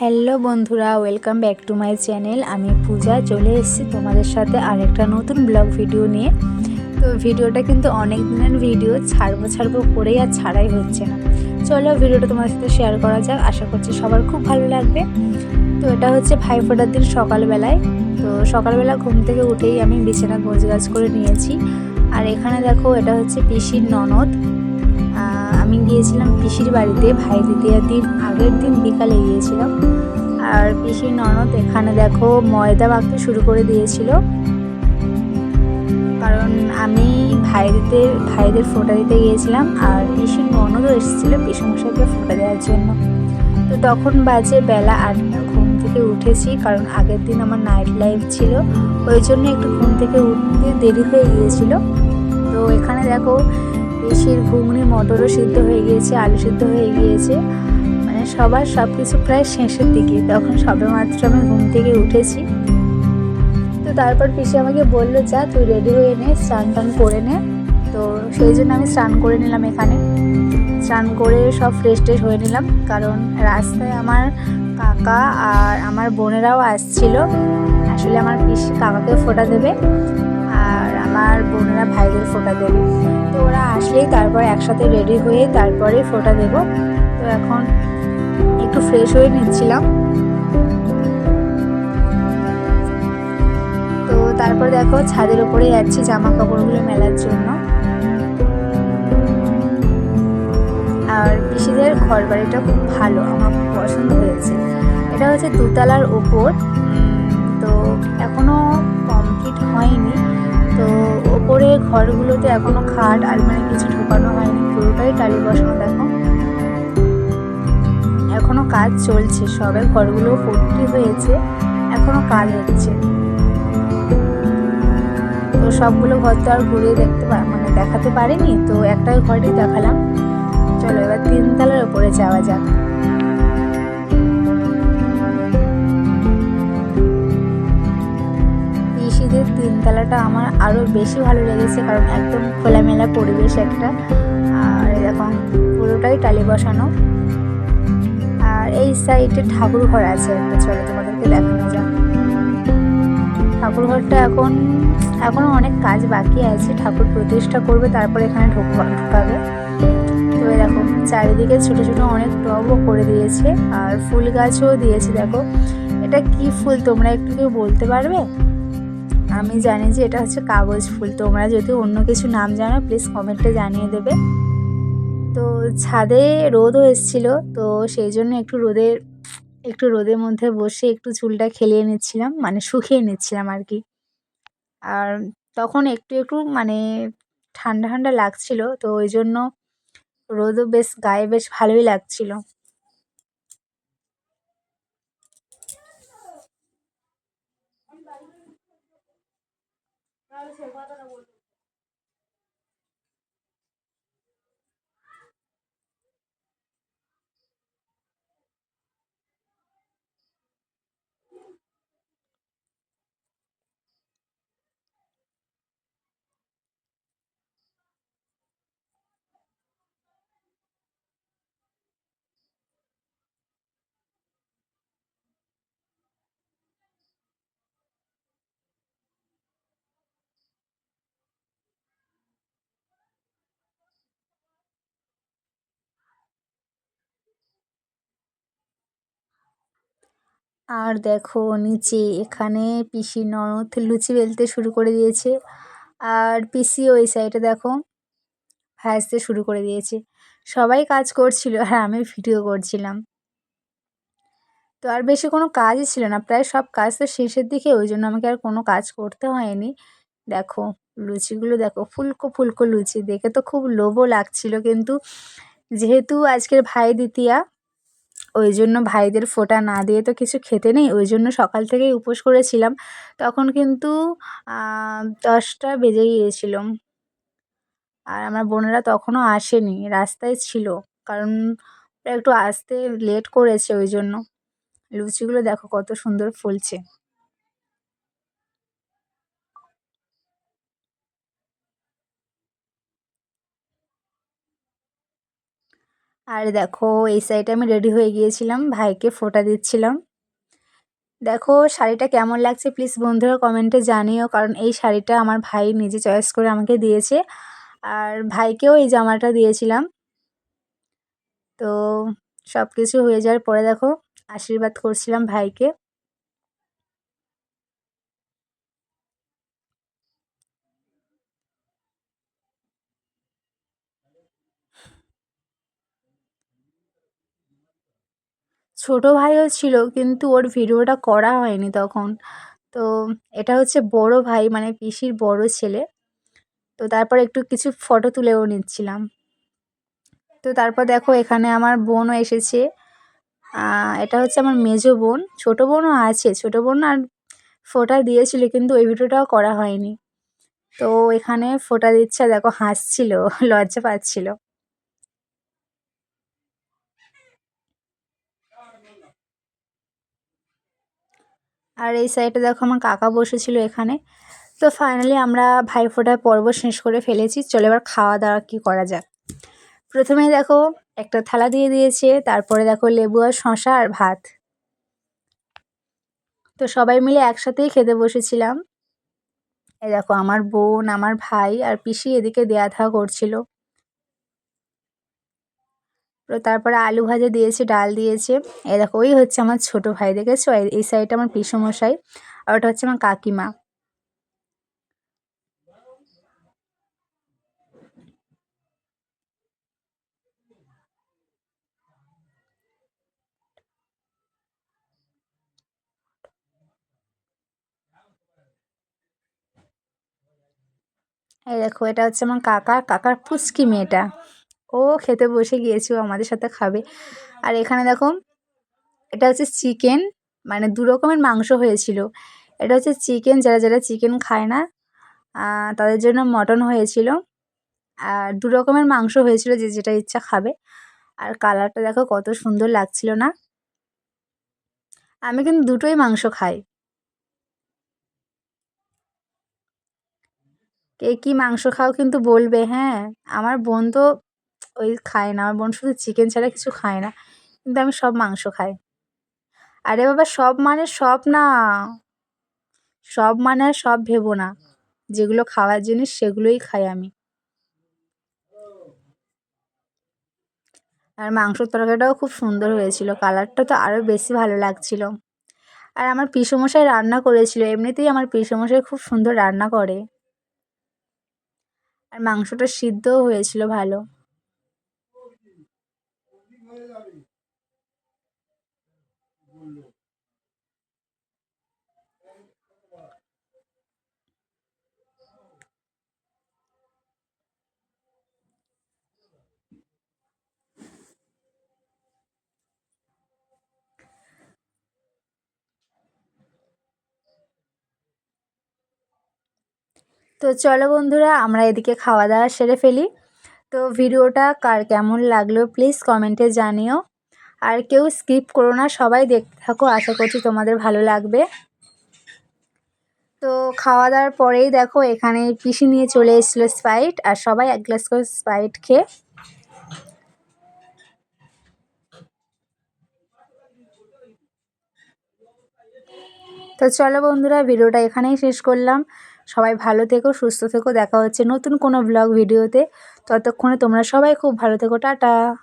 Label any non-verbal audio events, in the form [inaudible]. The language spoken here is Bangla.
হ্যালো বন্ধুরা welcome back to my channel আমি পূজা, চলে এসেছি তোমাদের সাথে আরেকটা নতুন ব্লগ ভিডিও নিয়ে। তো ভিডিওটা কিন্তু অনেক দিনের ভিডিও ছাড়বো ছাড়বো করেই আর ছাড়াই হচ্ছে না। চলো ভিডিওটা তোমার সাথে শেয়ার করা যাক, আশা করছি সবার খুব ভালো লাগবে। তো এটা হচ্ছে ভাই ফোটার দিন সকালবেলায়। তো সকালবেলা ঘুম থেকে উঠেই আমি বিছানা গোছ গাছ করে নিয়েছি। আর এখানে দেখো, এটা হচ্ছে পিসির ননদ। গিয়েছিলাম পিসির বাড়িতে, ভাই দ্বিতীয় দিন আগের দিন বিকালে গিয়েছিলাম। আর পিসির ননদ এখানে দেখো ময়দা মাখতে শুরু করে দিয়েছিল। কারণ আমি ভাইদের ভাইদের ফোটা দিতে গিয়েছিলাম আর পিসির ননদও এসেছিল পিসমশাইকে ফোটা দেওয়ার জন্য। তো তখন বাজে বেলা আটটা, ঘুম থেকে উঠেছি কারণ আগের দিন আমার নাইট লাইফ ছিল। ওই জন্য একটু ঘুম থেকে উঠতে দেরি হয়ে গিয়েছিল। তো এখানে দেখো পিসির ঘুগনি, মটরও সিদ্ধ হয়ে গিয়েছে, আলু সিদ্ধ হয়ে গিয়েছে। মানে সবার সব কিছু প্রায় শেষের দিকে। তখন সবে মাত্র আমি ঘুম থেকে উঠেছি। তো তারপর পিসি আমাকে বলল, যা, তুই রেডি হয়ে নে, স্নান টান করে নে। তো সেই জন্য আমি স্নান করে নিলাম এখানে। স্নান করে সব ফ্রেশ ট্রেশ হয়ে নিলাম। কারণ রাস্তায় আমার কাকা আর আমার বোনেরাও আসছিল। আসলে আমার পিসি কাকাকে ফোটা দেবে। আর আমার বোনেরা ভাইদের ফোটা দেবে। তো ওরা আসলেই তারপর একসাথে রেডি হয়ে তারপরে ফোটা দেব। তো এখন একটু ফ্রেশ হয়ে নিচ্ছিলাম। তো তারপর দেখো ছাদের উপরে যাচ্ছি জামা কাপড়গুলো মেলার জন্য। আর পিসিদের ঘর বাড়িটা খুব ভালো, আমার খুব পছন্দ হয়েছে। এটা হচ্ছে দুতলার ওপর তো এখনও কমপ্লিট হয়নি। তো ওপরে ঘরগুলোতে এখনও খাট, আলমারি কিছু ঢোকানো হয়নি, পুরোটাই টালি বসানো, দেখো। এখনও কাজ চলছে, সবে ঘরগুলো ভর্তি হয়েছে, এখনও কাজ হচ্ছে। তো সবগুলো ঘর তো আর ঘুরে দেখতে মানে দেখাতে পারিনি, তো একটাই ঘরই দেখালাম। চলো, এবার তিনতলার উপরে যাওয়া যাক। তিনতলাটা আমার আরও বেশি ভালো লেগেছে, কারণ একদম খোলামেলা পরিবেশ একটা। আর এরকম পুরোটাই টালি বসানো। আর এই সাইডে ঠাকুর ঘর আছে। একটা চলো তোমাদেরকে দেখানো যাক। ঠাকুর ঘরটা এখন এখনও অনেক কাজ বাকি আছে। ঠাকুর প্রতিষ্ঠা করবে, তারপর এখানে ঢুকাবে। তো দেখো, চারিদিকে ছোট ছোট অনেক টবও করে দিয়েছে। আর ফুল গাছও দিয়েছে, দেখো। এটা কি ফুল, তোমরা একটু কেউ বলতে পারবে? আমি জানি যে এটা হচ্ছে কাগজ ফুল। তোমরা যদি অন্য কিছু নাম জানো প্লিজ কমেন্টে জানিয়ে দেবে। তো ছাদে রোদও এসেছিল, তো সেই জন্য একটু রোদের একটু রোদের মধ্যে বসে একটু চুলটা খেলিয়ে নিচ্ছিলাম মানে শুকিয়ে নিচ্ছিলাম আর কি। আর তখন একটু একটু মানে ঠান্ডা ঠান্ডা লাগছিল, তো ওই জন্য রোদও বেশ, গায়ে বেশ ভালোই লাগছিল। Badan. আর দেখো নিচে এখানে পিসি ননদ লুচি বেলতে শুরু করে দিয়েছে। আর পিসি ওই সাইডে দেখো ভাজতে শুরু করে দিয়েছে। সবাই কাজ করছিল আর আমি ভিডিও করছিলাম। তো আর বেশি কোনো কাজই ছিল না, প্রায় সব কাজ তো শেষের দিকে, ওই জন্য আমাকে আর কোনো কাজ করতে হয়নি। দেখো লুচিগুলো দেখো, ফুলকো ফুলকো লুচি, দেখে তো খুব লোভও লাগছিল, কিন্তু যেহেতু আজকের ভাই দ্বিতীয়া ওই জন্য ভাইদের ফোঁটা না দিয়ে তো কিছু খেতে নেই ওই জন্য সকাল থেকেই উপোস করেছিলাম। তখন কিন্তু দশটা বেজে গিয়েছিল। আর আমার বোনেরা তখনও আসেনি, রাস্তায় ছিল। কারণ একটু আসতে লেট করেছে ওই জন্য লুচিগুলো দেখো কত সুন্দর ফুলছে। আর দেখো, এই সাইডে আমি রেডি হয়ে গিয়েছিলাম। ভাইকে ফোটা দিচ্ছিলাম। দেখো, শাড়িটা কেমন লাগছে প্লিজ বন্ধুরা কমেন্টে জানিও, কারণ এই শাড়িটা আমার ভাই নিজে চয়েস করে আমাকে দিয়েছে। আর ভাইকেও এই জামাটা দিয়েছিলাম। তো সব কিছু হয়ে যাওয়ার পরে দেখো, আশীর্বাদ করছিলাম ভাইকে। ছোট ভাইও ছিল, কিন্তু ওর ভিডিওটা করা হয়নি তখন। তো এটা হচ্ছে বড় ভাই মানে পিসির বড় ছেলে। তো তারপর একটু কিছু ফটো তুলেও নিচ্ছিলাম। তো তারপর দেখো এখানে আমার বোনও এসেছে। এটা হচ্ছে আমার মেজো বোন। ছোটো বোনও আছে, ছোটো বোন আর ফোটা দিয়েছিল, কিন্তু ওই ভিডিওটাও করা হয়নি। তো এখানে ফোটা দিচ্ছে, দেখো হাসছিল, [laughs] লজ্জা পাচ্ছিল। আর এই সাইডে দেখো আমার কাকা বসেছিল এখানে। তো ফাইনালি আমরা ভাইফোঁটার পর্ব শেষ করে ফেলেছি। চলে এবার খাওয়া দাওয়া কী করা যাক। প্রথমেই দেখো একটা থালা দিয়ে দিয়েছে, তারপরে দেখো লেবু আর শশা আর ভাত। তো সবাই মিলে একসাথেই খেতে বসেছিলাম। এই দেখো আমার বোন, আমার ভাই আর পিসি এদিকে দেয়া থাওয়া করছিল। তারপরে আলু ভাজা দিয়েছে, ডাল দিয়েছে। এই দেখো, ওই হচ্ছে আমার ছোট ভাই, দেখেছ? এই সাইডটা আমার পিসমশাই আর ওটা হচ্ছে আমার কাকিমা। এই দেখো, এটা হচ্ছে আমার কাকা কাকার ফুচকি মেয়েটা। ও খেতে বসে গিয়েছে, ও আমাদের সাথে খাবে। আর এখানে দেখো, এটা হচ্ছে চিকেন মানে দু রকমের মাংস হয়েছিল। এটা হচ্ছে চিকেন, যারা যারা চিকেন খায় না তাদের জন্য মটন হয়েছিল। আর দু রকমের মাংস হয়েছিল, যে যেটা ইচ্ছা খাবে। আর কালারটা দেখো, কত সুন্দর লাগছিল না? আমি কিন্তু দুটোই মাংস খাই। কে কী মাংস খাও কিন্তু বলবে হ্যাঁ আমার বোন তো ওই খায় না, আমার বোন শুধু চিকেন ছাড়া কিছু খায় না, কিন্তু আমি সব মাংস খাই। আরে বাবা, সব মানে সব না। সব মানে আর সব ভেবো না। যেগুলো খাওয়ার জিনিস সেগুলোই খাই আমি। আর মাংসর তরকারিটাও খুব সুন্দর হয়েছিল, কালারটা তো আরও বেশি ভালো লাগছিল। আর আমার পিসমশাই রান্না করেছিল, এমনিতেই আমার পিসমশাই খুব সুন্দর রান্না করে। আর মাংসটা সিদ্ধও হয়েছিল ভালো। তো চলো বন্ধুরা, আমরা এদিকে খাওয়া দাওয়া সেরে ফেলি। তো ভিডিওটা কার কেমন লাগল প্লিজ কমেন্টে জানিও। আর কেউ স্কিপ করো না, সবাই দেখতে থাকো, আশা করছি তোমাদের ভালো লাগবে। তো খাওয়া দাওয়ার পরেই দেখো, এখানে পিসি নিয়ে চলে এসেছিল স্প্রাইট, আর সবাই এক গ্লাস করে স্প্রাইট খেয়ে। তো চলো বন্ধুরা, ভিডিওটা এখানেই শেষ করলাম। সবাই ভালো থেকো, সুস্থ থেকো। দেখা হচ্ছে নতুন কোনো ব্লগ ভিডিওতে ততক্ষণে তোমরা সবাই খুব ভালো থেকো। টাটা।